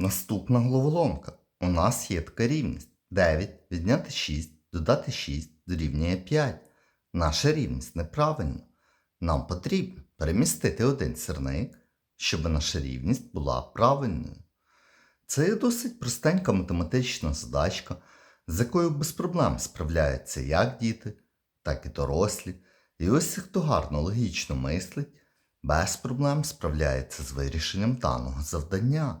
Наступна головоломка. У нас є така рівність. 9 відняти 6, додати 6 дорівнює 5. Наша рівність неправильна. Нам потрібно перемістити один сірник, щоб наша рівність була правильною. Це є досить простенька математична задачка, з якою без проблем справляються як діти, так і дорослі. І ось хто гарно логічно мислить, без проблем справляється з вирішенням даного завдання.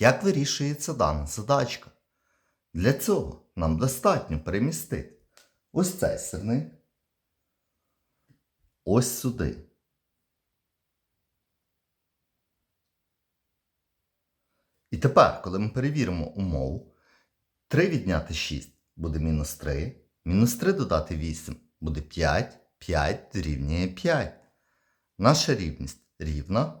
Як вирішується дана задачка? Для цього нам достатньо перемістити ось цей сирник ось сюди. І тепер, коли ми перевіримо умову, 3 відняти 6 буде мінус 3, мінус 3 додати 8 буде 5, 5 дорівнює 5. Наша рівність рівна,